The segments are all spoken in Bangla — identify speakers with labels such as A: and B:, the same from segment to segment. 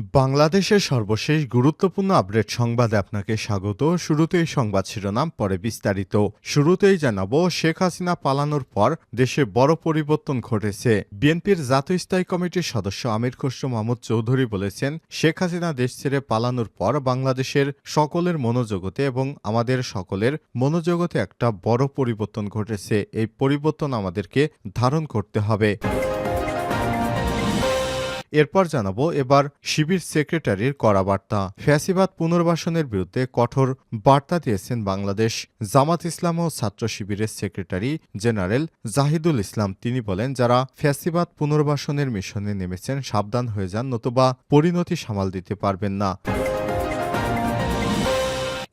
A: বাংলাদেশের সর্বশেষ গুরুত্বপূর্ণ আপডেট সংবাদে আপনাকে স্বাগত। শুরুতেই সংবাদ শিরোনাম, পরে বিস্তারিত। শুরুতেই জানাব, শেখ হাসিনা পালানোর পর দেশে বড় পরিবর্তন ঘটেছে। বিএনপির জাতীয় স্থায়ী কমিটির সদস্য আমির খসরু মাহমুদ চৌধুরী বলেছেন, শেখ হাসিনা দেশ ছেড়ে পালানোর পর বাংলাদেশের সকলের মনোজগতে এবং আমাদের সকলের মনোজগতে একটা বড় পরিবর্তন ঘটেছে। এই পরিবর্তন আমাদেরকে ধারণ করতে হবে। এরপর জানাব এবার শিবির সেক্রেটারির করা বার্তা। ফ্যাসিবাদ পুনর্বাসনের বিরুদ্ধে কঠোর বার্তা দিয়েছেন বাংলাদেশ। জামাত ইসলাম ও ছাত্র শিবিরের সেক্রেটারি জেনারেল জাহিদুল ইসলাম। তিনি বলেন, যারা ফ্যাসিবাদ পুনর্বাসনের মিশনে নেমেছেন, সাবধান হয়ে যান, নতুবা পরিণতি সামাল দিতে পারবেন না।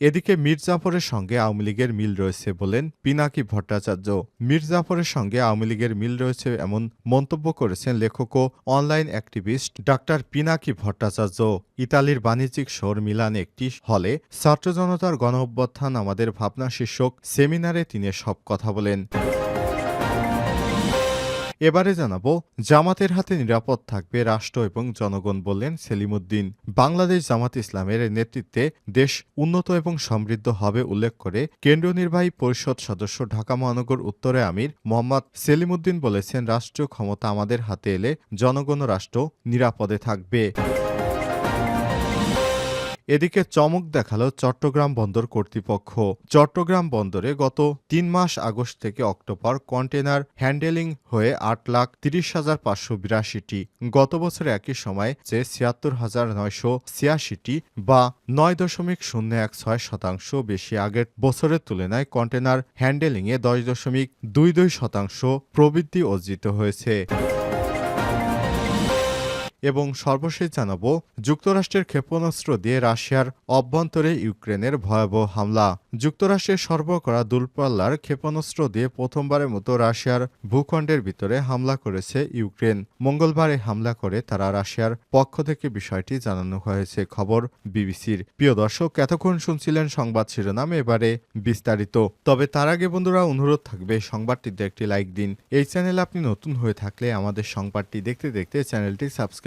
A: এদিকে মীর জাফরের সঙ্গে আওয়ামী লীগের মিল রয়েছে বলেন পিনাকি ভট্টাচার্য। মীর জাফরের সঙ্গে আওয়ামী লীগের মিল রয়েছে এমন মন্তব্য করেছেন লেখক ও online activist doctor Pinaki Bhattacharya. ইতালির বাণিজ্যিক শহর মিলানে একটি হলে ছাত্র জনতার গণ আমাদের ভাবনা শীর্ষক সেমিনারে তিনি সব কথা বলেন। এবারে জানাব, জামাতের হাতে নিরাপদ থাকবে রাষ্ট্র এবং জনগণ বললেন সেলিমুদ্দিন। বাংলাদেশ জামাত ইসলামের নেতৃত্বে দেশ উন্নত এবং সমৃদ্ধ হবে উল্লেখ করে কেন্দ্রীয় নির্বাহী পরিষদ সদস্য ঢাকা মহানগর উত্তরে আমির মোহাম্মদ সেলিমুদ্দিন বলেছেন, রাষ্ট্রীয় ক্ষমতা আমাদের হাতে এলে জনগণ রাষ্ট্র নিরাপদে থাকবে। এদিকে চমক দেখাল চট্টগ্রাম বন্দর কর্তৃপক্ষ। চট্টগ্রাম বন্দরে গত তিন মাস আগস্ট থেকে অক্টোবর কন্টেনার হ্যান্ডেলিং হয়ে আট লাখ তিরিশ হাজার পাঁচশো বিরাশিটি। গত বছর একই সময় যে ছিয়াত্তর হাজার নয়শো ছিয়াশিটি বা নয় দশমিক শূন্য এক ছয় শতাংশ বেশি আগের বছরের তুলনায় কন্টেনার হ্যান্ডেলিংয়ে দশ দশমিক দুই দুই শতাংশ প্রবৃদ্ধি অর্জিত হয়েছে। এবং সর্বশেষ জানাব যুক্তরাষ্ট্রের ক্ষেপণাস্ত্র দিয়ে রাশিয়ার অভ্যন্তরে ইউক্রেনের ভয়াবহ হামলা। যুক্তরাষ্ট্রের সরবরাহ করা দূরপাল্লার ক্ষেপণাস্ত্র দিয়ে প্রথমবারের মতো রাশিয়ার ভূখণ্ডের ভিতরে হামলা করেছে ইউক্রেন। মঙ্গলবার হামলা করে তারা রাশিয়ার পক্ষ থেকে বিষয়টি জানানো হয়েছে, খবর বিবিসির। প্রিয় দর্শক, এতক্ষণ শুনছিলেন সংবাদ শিরোনাম, এবারে বিস্তারিত। তবে তার আগে বন্ধুরা, অনুরোধ থাকবে সংবাদটিতে একটি লাইক দিন। এই চ্যানেল আপনি নতুন হয়ে থাকলে আমাদের সংবাদটি দেখতে দেখতে চ্যানেলটি সাবস্ক্রাইব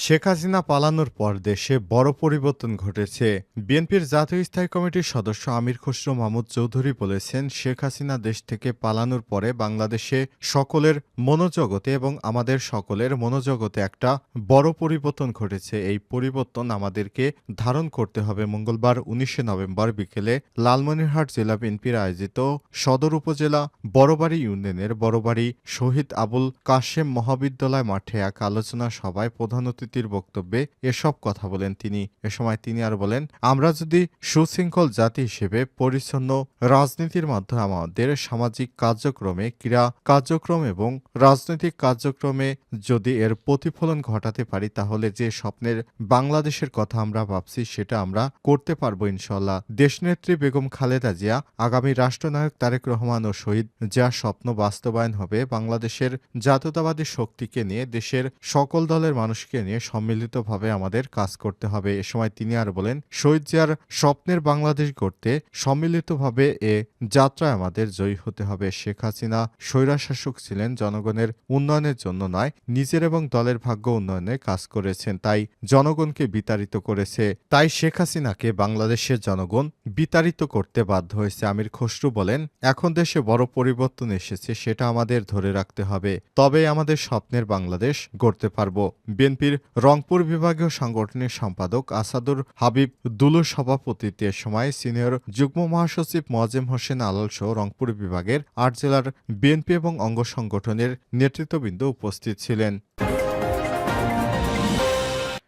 A: শেখ হাসিনা পালানোর পর দেশে বড় পরিবর্তন ঘটেছে। বিএনপির জাতীয় স্থায়ী কমিটির সদস্য আমির খসরু মাহমুদ চৌধুরী বলেছেন, শেখ হাসিনা দেশ থেকে পালানোর পরে বাংলাদেশে সকলের মনোজগতে এবং আমাদের সকলের মনোজগতে একটা বড় পরিবর্তন ঘটেছে। এই পরিবর্তন আমাদেরকে ধারণ করতে হবে। মঙ্গলবার উনিশে নভেম্বর বিকেলে লালমনিরহাট জেলা বিএনপির আয়োজিত সদর উপজেলা বড়বাড়ি ইউনিয়নের বড়বাড়ি শহীদ আবুল কাশেম মহাবিদ্যালয় মাঠে এক আলোচনা সভায় প্রধান অতিথির বক্তব্যে এসব কথা বলেন তিনি। এ সময় তিনি আর বলেন, আমরা যদি সুশৃঙ্খল জাতি হিসেবে পরিচ্ছন্ন রাজনীতির মাধ্যমে আমাদের সামাজিক কার্যক্রমে, ক্রীড়া কার্যক্রম এবং রাজনৈতিক কার্যক্রমে যদি এর প্রতিফলন ঘটাতে পারি, তাহলে যে স্বপ্নের বাংলাদেশের কথা আমরা ভাবছি, সেটা আমরা করতে পারব ইনশাল্লাহ দেশনেত্রী বেগম খালেদা জিয়া, আগামী রাষ্ট্রনায়ক তারেক রহমান ও শহীদ যা স্বপ্ন বাস্তবায়ন হবে বাংলাদেশের জাতীয়তাবাদী শক্তিকে নিয়ে, দেশের সকল দলের মানুষকে নিয়ে সম্মিলিতভাবে আমাদের কাজ করতে হবে। এ সময় তিনি আর বলেন, শহীদ জিয়ার স্বপ্নের বাংলাদেশ গড়তে সম্মিলিতভাবে এ যাত্রায় আমাদের জয়ী হতে হবে। শেখ হাসিনা স্বৈরাশাসক ছিলেন, জনগণের উন্নয়নের জন্য নয়, নিজের এবং দলের ভাগ্য উন্নয়নে কাজ করেছেন, তাই জনগণকে বিতাড়িত করেছে। তাই শেখ হাসিনাকে বাংলাদেশের জনগণ বিতাড়িত করতে বাধ্য হয়েছে। আমির খসরু বলেন, এখন দেশে বড় পরিবর্তন এসেছে, সেটা আমাদের ধরে রাখতে হবে। তবে আমাদের স্বপ্নের বাংলাদেশ গড়তে পারব। বিএনপির রংপুর বিভাগীয় সংগঠনের সম্পাদক আসাদুর হাবিব দুলুর সভাপতিত্বে সময় সিনিয়র যুগ্ম মহাসচিব মোয়াজেম হোসেন আলাল সহ রংপুর বিভাগের আট জেলার বিএনপি এবং অঙ্গ সংগঠনের নেতৃত্ববৃন্দ উপস্থিত ছিলেন।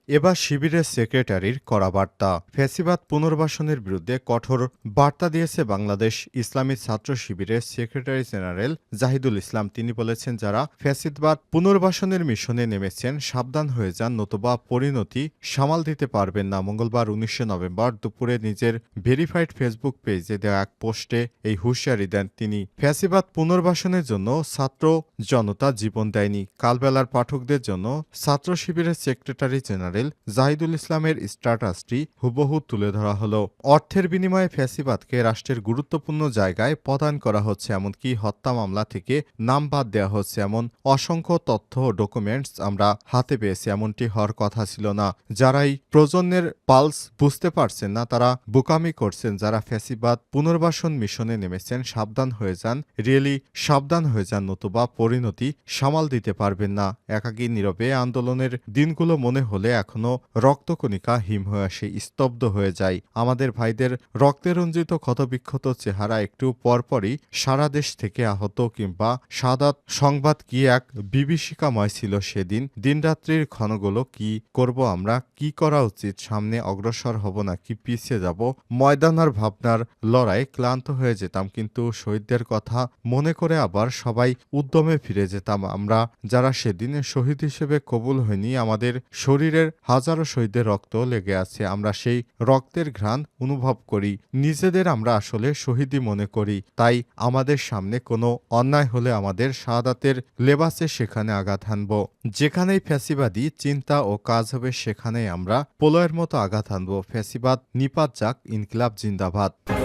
A: এবার শিবিরের সেক্রেটারির কড়া বার্তা। ফ্যাসিবাদ পুনর্বাসনের বিরুদ্ধে কঠোর বার্তা দিয়েছে বাংলাদেশ ইসলামী ছাত্র শিবিরের সেক্রেটারি জেনারেল জাহিদুল ইসলাম। তিনি বলেছেন, যারা ফ্যাসিদবাদ পুনর্বাসনের মিশনে নেমেছেন, সাবধান হয়ে যান, নতুবা পরিণতি সামাল দিতে পারবেন না। মঙ্গলবার উনিশে নভেম্বর দুপুরে নিজের ভেরিফাইড ফেসবুক পেজে দেওয়া এক পোস্টে এই হুঁশিয়ারি দেন তিনি। ফ্যাসিবাদ পুনর্বাসনের জন্য ছাত্র জনতা জীবন দেয়নি। কালবেলার পাঠকদের জন্য ছাত্র শিবিরের সেক্রেটারি জেনারেল জাহিদুল ইসলামের স্ট্যাটাসটি হুবহু তুলে ধরা হলো। অর্থের বিনিময়ে ফ্যাসিবাদকে রাষ্ট্রের গুরুত্বপূর্ণ জায়গায় প্রদান করা হচ্ছে এমনকি হত্যা মামলা থেকে নাম বাদ দেওয়া হচ্ছে এমন অসংখ্য তথ্য ও ডকুমেন্টস আমরা হাতে পেয়েছি, এমনটি হওয়ার কথা ছিল না। যারাই প্রজন্মের পালস বুঝতে পারছেন না, তারা বোকামি করছেন, যারা ফ্যাসিবাদ পুনর্বাসন মিশনে নেমেছেন, সাবধান হয়ে যান, রিয়েলি সাবধান হয়ে যান, নতুবা পরিণতি সামাল দিতে পারবেন না। একাকী নীরবে আন্দোলনের দিনগুলো মনে হলে এখনও রক্তকণিকা হিম হয়ে আসে, স্তব্ধ হয়ে যায়। আমাদের ভাইদের রক্তে রঞ্জিত ক্ষতবিক্ষত চেহারা একটু পরপরই সারা দেশ থেকে আহত কিংবা সাদাত সংবাদ কি এক বিভীষিকাময় ছিল সেদিন। দিনরাত্রির ক্ষণগুলো কি করব আমরা? কি করা উচিত? সামনে অগ্রসর হব না কি পিছিয়ে যাব? ময়দান আর ভাবনার লড়াই ক্লান্ত হয়ে যেতাম, কিন্তু শহীদদের কথা মনে করে আবার সবাই উদ্যমে ফিরে যেতাম। আমরা যারা সেদিন শহীদ হিসেবে কবুল হয়নি, আমাদের শরীরের হাজারো শহীদের রক্ত লেগে আছে। আমরা সেই রক্তের ঘ্রাণ অনুভব করি। নিজেদের আমরা আসলে শহীদই মনে করি। তাই আমাদের সামনে কোনো অন্যায় হলে আমাদের শাহাদাতের লেবাসে সেখানে আঘাত হানব। যেখানেই ফ্যাসিবাদী চিন্তা ও কাজ হবে, সেখানেই আমরা পোলয়ের মতো আঘাত হানব। ফ্যাসিবাদ নিপাত যাক, ইনকিলাব জিন্দাবাদ।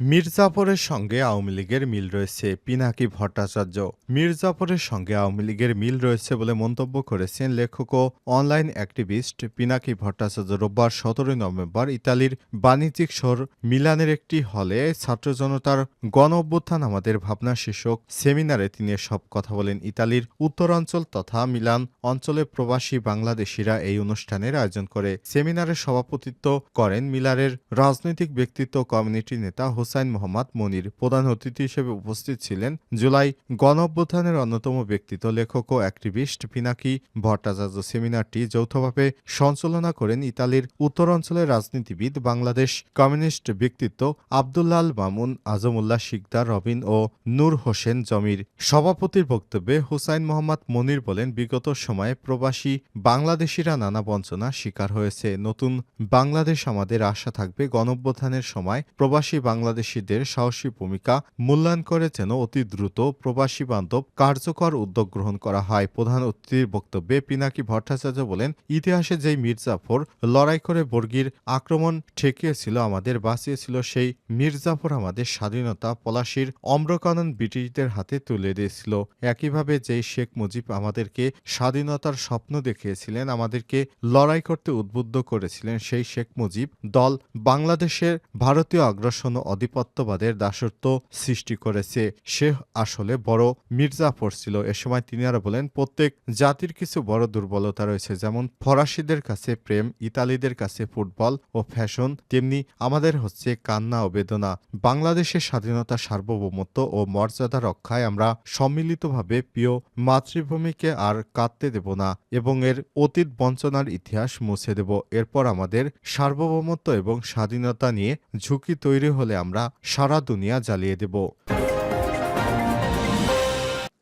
A: মির্জাফরের সঙ্গে আওয়ামী লীগের মিল রয়েছে পিনাকি ভট্টাচার্য। মির্জাফরের সঙ্গে আওয়ামী লীগের মিল রয়েছে বলে মন্তব্য করেছেন লেখক ও অনলাইন অ্যাক্টিভিস্ট পিনাকি ভট্টাচার্য রোববার সতেরোই নভেম্বর ইতালির বাণিজ্যিক শহর মিলানের একটি হলে ছাত্র জনতার গণ অভ্যুত্থান আমাদের ভাবনা শীর্ষক সেমিনারে তিনি সব কথা বলেন। ইতালির উত্তরাঞ্চল তথা মিলান অঞ্চলে প্রবাসী বাংলাদেশিরা এই অনুষ্ঠানের আয়োজন করে। সেমিনারে সভাপতিত্ব করেন মিলারের রাজনৈতিক ব্যক্তিত্ব কমিউনিটি নেতা হোসাইন মোহাম্মদ মনির প্রধান অতিথি হিসেবে উপস্থিত ছিলেন জুলাই গণ অভ্যুত্থানের অন্যতম ব্যক্তিত্ব, লেখক ও অ্যাক্টিভিস্ট পিনাকি ভট্টাচার্য। সেমিনারটি যৌথভাবে সঞ্চালনা করেন ইতালির উত্তরাঞ্চলের রাজনীতিবিদ, বাংলাদেশ কমিউনিস্ট ব্যক্তিত্ব আবদুল্লাল মামুন, আজমুল্লাহ শিকদার, রবিন ও নূর হোসেন জমির সভাপতির বক্তব্যে হুসাইন মোহাম্মদ মনির বলেন, বিগত সময়ে প্রবাসী বাংলাদেশিরা নানা বঞ্চনা শিকার হয়েছে। নতুন বাংলাদেশ আমাদের আশা থাকবে, গণঅভ্যুত্থানের সময় প্রবাসী বাংলাদেশিদের সাহসী ভূমিকা মূল্যায়ন করে যেন অতি দ্রুত প্রবাসী বান্ধব কার্যকর উদ্যোগ গ্রহণ করা হয়। প্রধান অতিথির বক্তব্যে পিনাকি ভট্টাচার্য বলেন, ইতিহাসে যেই মির্জাফর লড়াই করে বর্গীর আক্রমণ ঠেকিয়েছিল, আমাদের বাঁচিয়েছিল সেই মির্জাফর আমাদের স্বাধীনতা পলাশির অম্রকানন ব্রিটিশদের হাতে তুলে দিয়েছিল। একইভাবে যেই শেখ মুজিব আমাদেরকে স্বাধীনতার স্বপ্ন দেখিয়েছিলেন, আমাদেরকে লড়াই করতে উদ্বুদ্ধ করেছিলেন, সেই শেখ মুজিব দল বাংলাদেশের ভারতীয় আগ্রাসন ও আধিপত্যবাদের দাসত্ব সৃষ্টি করেছে। সে আসলে বড় মির্জাফর ছিল। এ সময় তিনি আরও বলেন, প্রত্যেক জাতির কিছু বড় দুর্বলতা রয়েছে, যেমন ফরাসিদের কাছে প্রেম, ইতালিদের কাছে ফুটবল ও ফ্যাশন, তেমনি আমাদের হচ্ছে কান্না ও বেদনা। বাংলাদেশের স্বাধীনতা সার্বভৌমত্ব ও মর্যাদা রক্ষায় আমরা সম্মিলিতভাবে প্রিয় মাতৃভূমিকে আর কাঁদতে দেব না এবং এর অতীত বঞ্চনার ইতিহাস মুছে দেব। এরপর আমাদের সার্বভৌমত্ব এবং স্বাধীনতা নিয়ে ঝুঁকি তৈরি হলে আমরা সারা দুনিয়া জ্বালিয়ে দেব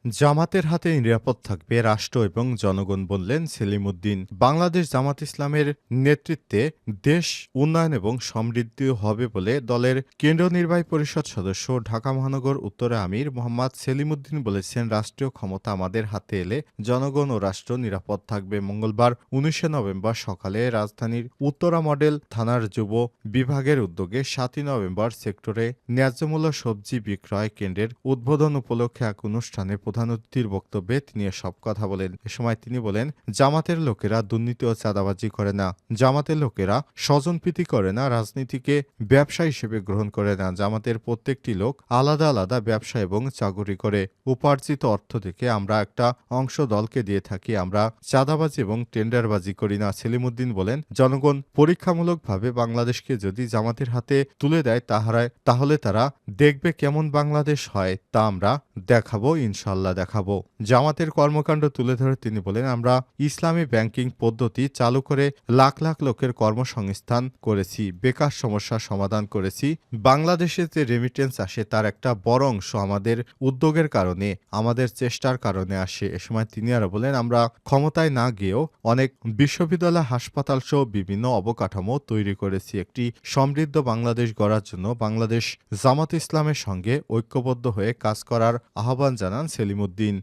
A: জামাতের হাতে নিরাপদ থাকবে রাষ্ট্র এবং জনগণ বললেন সেলিম উদ্দিন বাংলাদেশ জামাত ইসলামের নেতৃত্বে দেশ উন্নয়ন এবং সমৃদ্ধি হবে বলে দলের কেন্দ্রীয় নির্বাহী পরিষদ সদস্য ঢাকা মহানগর উত্তরে আমির মোহাম্মদ সেলিম উদ্দিন বলেছেন, রাষ্ট্রীয় ক্ষমতা আমাদের হাতে এলে জনগণ ও রাষ্ট্র নিরাপদ থাকবে। মঙ্গলবার উনিশে নভেম্বর সকালে রাজধানীর উত্তরা মডেল থানার যুব বিভাগের উদ্যোগে সাতই নভেম্বর সেক্টরে ন্যায্যমূল্য সবজি বিক্রয় কেন্দ্রের উদ্বোধন উপলক্ষে এক অনুষ্ঠানে প্রধান অতিথির বক্তব্যে তিনি সব কথা বলেন। এ সময় তিনি বলেন, জামাতের লোকেরা দুর্নীতি ও চাঁদাবাজি করে না। জামাতের লোকেরা স্বজনপ্রীতি করে না, রাজনীতিকে ব্যবসা হিসেবে গ্রহণ করে না। জামাতের প্রত্যেকটি লোক আলাদা আলাদা ব্যবসা এবং চাকুরি করে। উপার্জিত অর্থ থেকে আমরা একটা অংশ দলকে দিয়ে থাকি, আমরা চাঁদাবাজি এবং টেন্ডারবাজি করি না। সেলিমুদ্দিন বলেন, জনগণ পরীক্ষামূলকভাবে বাংলাদেশকে যদি জামাতের হাতে তুলে দেয় তাহারায় তাহলে তারা দেখবে কেমন বাংলাদেশ হয়, তা আমরা দেখাবো ইনশাল্লাহ। ইনশাল্লাহ দেখাবো। জামাতের কর্মকাণ্ড তুলে ধরে তিনি বলেন, আমরা ইসলামী ব্যাংকিং পদ্ধতি চালু করে লাখ লাখ লোকের কর্মসংস্থান করেছি, বেকার সমস্যার সমাধান করেছি। বাংলাদেশে যে রেমিটেন্স আসে তার একটা বড় অংশ আমাদের উদ্যোগের কারণে, আমাদের চেষ্টার কারণে আসে। এ সময় তিনি আরও বলেন, আমরা ক্ষমতায় না গিয়েও অনেক বিশ্ববিদ্যালয়, হাসপাতাল সহ বিভিন্ন অবকাঠামো তৈরি করেছি। একটি সমৃদ্ধ বাংলাদেশ গড়ার জন্য বাংলাদেশ জামাত ইসলামের সঙ্গে ঐক্যবদ্ধ হয়ে কাজ করার আহ্বান জানান সেলিমুদ্দিন